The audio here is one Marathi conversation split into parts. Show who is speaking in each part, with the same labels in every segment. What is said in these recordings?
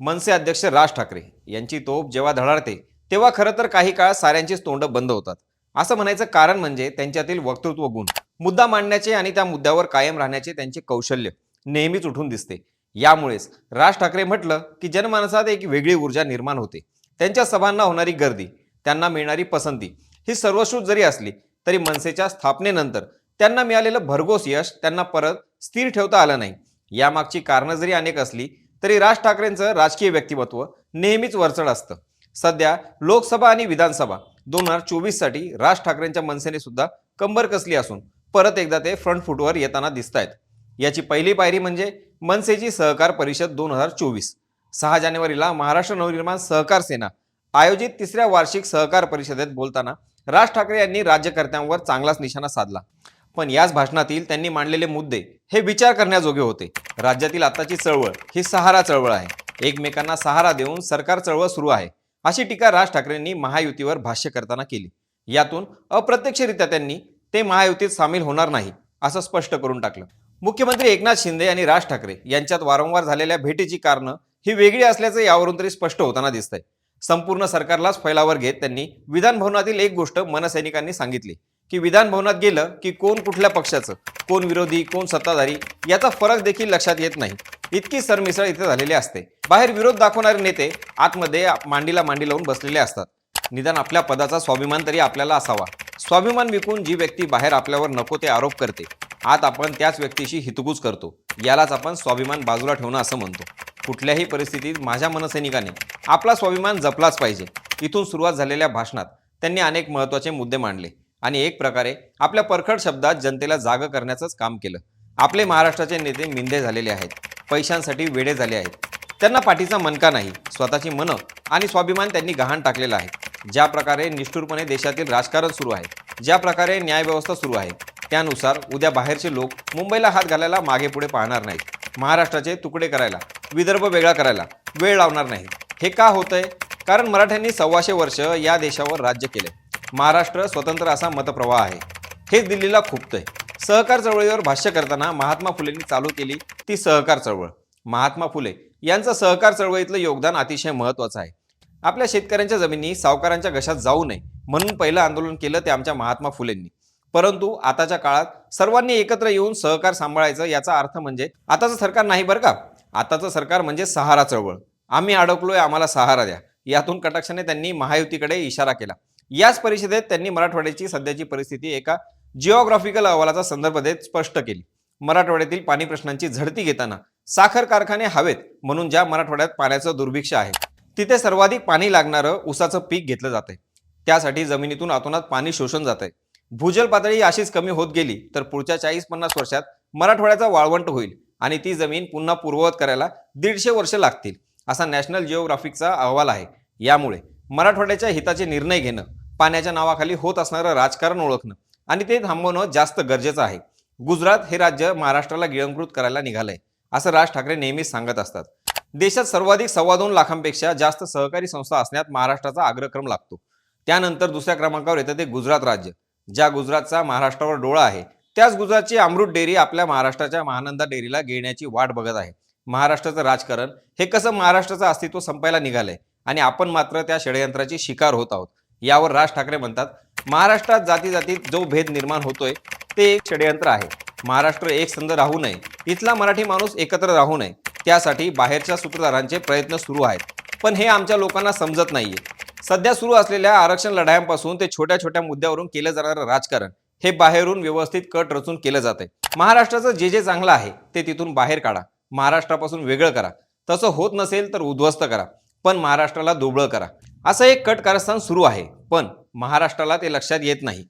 Speaker 1: मनसे अध्यक्ष राज ठाकरे यांची तोप जेव्हा धडाडते तेव्हा खरं तर काही काळ साऱ्यांचीच तोंड बंद होतात. असं म्हणायचं कारण म्हणजे त्यांच्यातील वक्तृत्व गुण मुद्दा मांडण्याचे आणि त्या मुद्द्यावर कायम राहण्याचे त्यांचे कौशल्य नेहमीच उठून दिसते. यामुळेच राज ठाकरे म्हटलं की जनमानसात एक वेगळी ऊर्जा निर्माण होते. त्यांच्या सभांना होणारी गर्दी त्यांना मिळणारी पसंती ही सर्वश्रुत जरी असली तरी मनसेच्या स्थापनेनंतर त्यांना मिळालेलं भरघोस यश त्यांना परत स्थिर ठेवता आलं नाही. यामागची कारणं जरी अनेक असली तरी राज ठाकरेंचं राजकीय व्यक्तिमत्व नेहमीच वरचढ असतं. सध्या लोकसभा आणि विधानसभा दोन हजार चोवीससाठी राज ठाकरेंच्या मनसेने सुद्धा कंबर कसली असून परत एकदा ते फ्रंट फुटवर येताना दिसत आहेत याची पहिली पायरी म्हणजे मनसेची सहकार परिषद दोन हजार चोवीस. सहा जानेवारीला महाराष्ट्र नवनिर्माण सहकार सेना आयोजित तिसऱ्या वार्षिक सहकार परिषदेत बोलताना राज ठाकरे यांनी राज्यकर्त्यांवर चांगलाच निशाणा साधला. पण याच भाषणातील त्यांनी मांडलेले मुद्दे हे विचार करण्याजोगे होते. राज्यातील आताची चळवळ ही सहारा चळवळ आहे. एकमेकांना सहारा देऊन सरकार चळवळ सुरू आहे. अशी टीका राज ठाकरेंनी महायुतीवर भाष्य करताना केली. यातून अप्रत्यक्षरित्या त्यांनी ते महायुतीत सामील होणार नाही असं स्पष्ट करून टाकलं. मुख्यमंत्री एकनाथ शिंदे आणि राज ठाकरे यांच्यात वारंवार झालेल्या भेटीची कारणं ही वेगळी असल्याचं यावरून तरी स्पष्ट होताना दिसतंय. संपूर्ण सरकारलाच फैलावर घेत त्यांनी विधानभवनातील एक गोष्ट मनसैनिकांनी सांगितली. की विधान भवनात गेलं की कोण कुठल्या पक्षाचं कोण विरोधी कोण सत्ताधारी याचा फरक देखील लक्षात येत नाही. इतकी सरमिसळ इथे झालेली असते. बाहेर विरोध दाखवणारे नेते आतमध्ये मांडीला मांडी लावून बसलेले असतात. निदान आपल्या पदाचा स्वाभिमान तरी आपल्याला असावा. स्वाभिमान विकून जी व्यक्ती बाहेर आपल्यावर नको ते आरोप करते आत आपण त्याच व्यक्तीशी हितगुज करतो. यालाच आपण स्वाभिमान बाजूला ठेवणं असं म्हणतो. कुठल्याही परिस्थितीत माझ्या मनसैनिकाने आपला स्वाभिमान जपलाच पाहिजे. इथून सुरुवात झालेल्या भाषणात त्यांनी अनेक महत्त्वाचे मुद्दे मांडले. आणि एक प्रकारे आपल्या परखड शब्दात जनतेला जाग करण्याचंच काम केलं. आपले महाराष्ट्राचे नेते मिंदे झालेले आहेत. पैशांसाठी वेडे झाले आहेत. त्यांना पाठीचा मनका नाही स्वतःची मनं आणि स्वाभिमान त्यांनी गहाण टाकलेला आहे. ज्या प्रकारे निष्ठुरपणे देशातील राजकारण सुरू आहे ज्या प्रकारे न्यायव्यवस्था सुरू आहे त्यानुसार उद्या बाहेरचे लोक मुंबईला हात घालायला मागे पुढे पाहणार नाहीत. महाराष्ट्राचे तुकडे करायला विदर्भ वेगळा करायला वेळ लावणार नाही हे का होतंय? कारण मराठ्यांनी सव्वाशे वर्ष या देशावर राज्य केले महाराष्ट्र स्वतंत्र असा मतप्रवाह आहे. हेच दिल्लीला खुपतंय. सहकार चळवळीवर भाष्य करताना महात्मा फुलेंनी चालू केली ती सहकार चळवळ. महात्मा फुले यांचं सहकार चळवळीतलं योगदान अतिशय महत्त्वाचं आहे. आपल्या शेतकऱ्यांच्या जमिनी सावकारांच्या घशात जाऊ नये म्हणून पहिलं आंदोलन केलं ते आमच्या महात्मा फुलेंनी. परंतु आताच्या काळात सर्वांनी एकत्र येऊन सहकार सांभाळायचं याचा अर्थ म्हणजे आताचं सरकार नाही बरं का? आताचं सरकार म्हणजे सहारा चळवळ. आम्ही अडकलोय आम्हाला सहारा द्या. यातून कटाक्षाने त्यांनी महायुतीकडे इशारा केला. याच परिषदेत त्यांनी मराठवाड्याची सध्याची परिस्थिती एका जिओग्राफिकल अहवालाचा संदर्भ देत स्पष्ट केली. मराठवाड्यातील पाणी प्रश्नांची झडती घेताना साखर कारखाने हवेत म्हणून ज्या मराठवाड्यात पाण्याचं दुर्भिक्ष आहे तिथे सर्वाधिक पाणी लागणारं ऊसाचं पीक घेतलं जातंय. त्यासाठी जमिनीतून आतोनात पाणी शोषण जात आहे भूजल पातळी अशीच कमी होत गेली तर पुढच्या चाळीस पन्नास वर्षात मराठवाड्याचा वाळवंट होईल आणि ती जमीन पुन्हा पूर्ववत करायला दीडशे वर्ष लागतील असा नॅशनल जिओग्राफिकचा अहवाल आहे. यामुळे मराठवाड्याच्या हिताचे निर्णय घेणं पाण्याच्या नावाखाली होत असणारं राजकारण ओळखणं. आणि ते थांबवणं जास्त गरजेचं आहे. गुजरात हे राज्य महाराष्ट्राला गिळंकृत करायला निघालंय असं राज ठाकरे नेहमीच सांगत असतात. देशात सर्वाधिक सव्वा दोन लाखांपेक्षा जास्त सहकारी संस्था असण्यात महाराष्ट्राचा अग्रक्रम लागतो. त्यानंतर दुसऱ्या क्रमांकावर येतं ते गुजरात राज्य ज्या गुजरातचा महाराष्ट्रावर डोळा आहे. त्याच गुजरातची अमृत डेअरी आपल्या महाराष्ट्राच्या महानंदा डेअरीला घेण्याची वाट बघत आहे. महाराष्ट्राचं राजकारण हे कसं महाराष्ट्राचं अस्तित्व संपायला निघालंय? आणि आपण मात्र त्या षडयंत्राची शिकार होत आहोत. यावर राज ठाकरे म्हणतात महाराष्ट्रात जाती जातीत जो भेद निर्माण होतोय ते एक षडयंत्र आहे. महाराष्ट्र एक संध राहू नये. इथला मराठी माणूस एकत्र राहू नये. त्यासाठी बाहेरच्या सूत्रधारांचे प्रयत्न सुरू आहेत. पण हे आमच्या लोकांना समजत नाहीये. सध्या सुरू असलेल्या आरक्षण लढायांपासून ते छोट्या छोट्या मुद्द्यावरून केलं जाणारं राजकारण हे बाहेरून व्यवस्थित कट रचून केलं जातंय. महाराष्ट्राचं जे जे चांगलं आहे ते तिथून बाहेर काढा. महाराष्ट्रापासून वेगळं करा. तसं होत नसेल तर उद्ध्वस्त करा. पण महाराष्ट्राला दुबळं करा. असं एक कट कारस्थान सुरू आहे पण महाराष्ट्राला ते लक्षात येत नाही.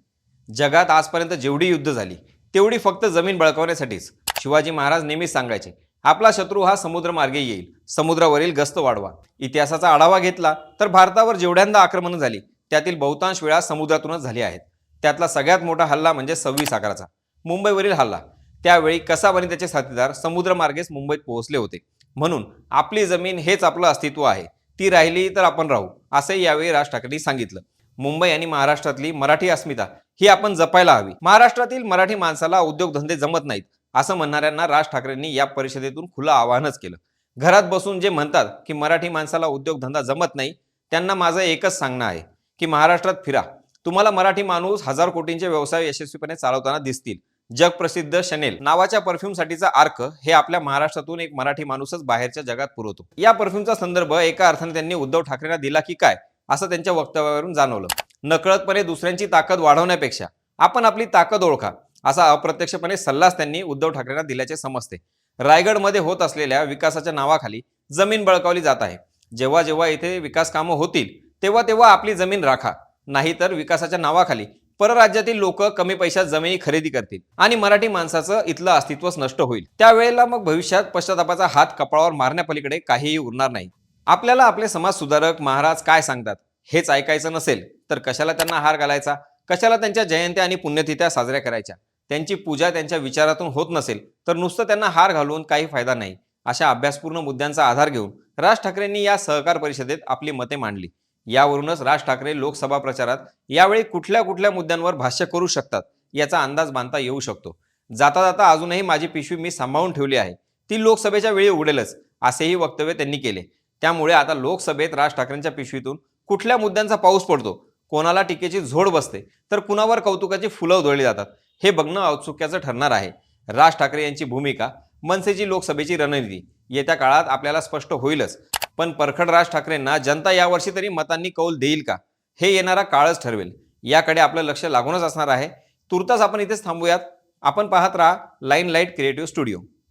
Speaker 1: जगात आजपर्यंत जेवढी युद्ध झाली तेवढी फक्त जमीन बळकावण्यासाठीच. शिवाजी महाराज नेहमीच सांगायचे आपला शत्रू हा समुद्रमार्गे येईल समुद्रावरील गस्त वाढवा. इतिहासाचा आढावा घेतला तर भारतावर जेवढ्यांदा आक्रमणं झाली त्यातील बहुतांश वेळा समुद्रातूनच झाली आहेत. त्यातला सगळ्यात मोठा हल्ला म्हणजे सव्वीस अकराचा मुंबईवरील हल्ला. त्यावेळी कसाब आणि त्याचे साथीदार समुद्रमार्गेच मुंबईत पोहोचले होते. म्हणून आपली जमीन हेच आपलं अस्तित्व आहे. ती राहिली तर आपण राहू असंही यावेळी राज ठाकरेंनी सांगितलं. मुंबई आणि महाराष्ट्रातली मराठी अस्मिता ही आपण जपायला हवी. महाराष्ट्रातील मराठी माणसाला उद्योगधंदे जमत नाहीत असं म्हणणाऱ्यांना राज ठाकरेंनी या परिषदेतून खुलं आवाहनच केलं. घरात बसून जे म्हणतात की मराठी माणसाला उद्योगधंदा जमत नाही त्यांना माझं एकच सांगणं आहे की महाराष्ट्रात फिरा. तुम्हाला मराठी माणूस हजार कोटींचे व्यवसाय यशस्वीपणे चालवताना दिसतील. जगप्रसिद्ध शनेल. नावाच्या परफ्यूमसाठीचा अर्क हे आपल्या महाराष्ट्रातून एक मराठी माणूसच बाहेरच्या जगात पुरवतो. या परफ्यूमचा संदर्भ एका अर्थाने त्यांनी उद्धव ठाकरेंना दिला की काय? असं त्यांच्या वक्तव्यावरून जाणवलं. नकळतपणे दुसऱ्यांची ताकद वाढवण्यापेक्षा आपण आपली ताकद ओळखा असा अप्रत्यक्षपणे सल्लाच त्यांनी उद्धव ठाकरेंना दिल्याचे समजते. रायगडमध्ये होत असलेल्या विकासाच्या नावाखाली जमीन बळकावली जात आहे. जेव्हा जेव्हा इथे विकास कामं होतील तेव्हा तेव्हा आपली जमीन राखा. नाहीतर विकासाच्या नावाखाली परराज्यातील लोक कमी पैशात जमिनी खरेदी करतील आणि मराठी माणसाचं इथलं अस्तित्वच नष्ट होईल. त्यावेळेला मग भविष्यात पश्चातापाचा हात कपाळावर मारण्यापलीकडे काहीही उरणार नाही. आपल्याला आपले समाज सुधारक महाराज काय सांगतात? हेच ऐकायचं नसेल तर कशाला त्यांना हार घालायचा? कशाला त्यांच्या जयंत्या आणि पुण्यतिथ्या साजऱ्या करायच्या? त्यांची पूजा त्यांच्या विचारातून होत नसेल तर नुसतं त्यांना हार घालून काही फायदा नाही. अशा अभ्यासपूर्ण मुद्द्यांचा आधार घेऊन राज ठाकरेंनी या सहकार परिषदेत आपली मते मांडली. यावरूनच राज ठाकरे लोकसभा प्रचारात यावेळी कुठल्या कुठल्या मुद्द्यांवर भाष्य करू शकतात याचा अंदाज बांधता येऊ शकतो. जाता जाता अजूनही माझी पिशवी मी सांभाळून ठेवली आहे. ती लोकसभेच्या वेळी उडेलच असेही वक्तव्य त्यांनी केले. त्यामुळे आता लोकसभेत राज ठाकरेंच्या पिशवीतून कुठल्या मुद्द्यांचा पाऊस पडतो कोणाला टीकेची झोड बसते तर कुणावर कौतुकाची फुलं उधळली जातात हे बघणं औत्सुक्याचं ठरणार आहे. राज ठाकरे यांची भूमिका मनसेची लोकसभेची रणनीती येत्या काळात आपल्याला स्पष्ट होईलच. पण परखड राज ठाकरेंना जनता यावर्षी तरी मतांनी कौल देईल का? हे येणारा काळच ठरवेल. याकडे आपलं लक्ष लागूनच असणार आहे. तुर्तास आपण इथेच थांबूयात. आपण पाहत राहा लाईन लाइट क्रिएटिव्ह स्टुडिओ.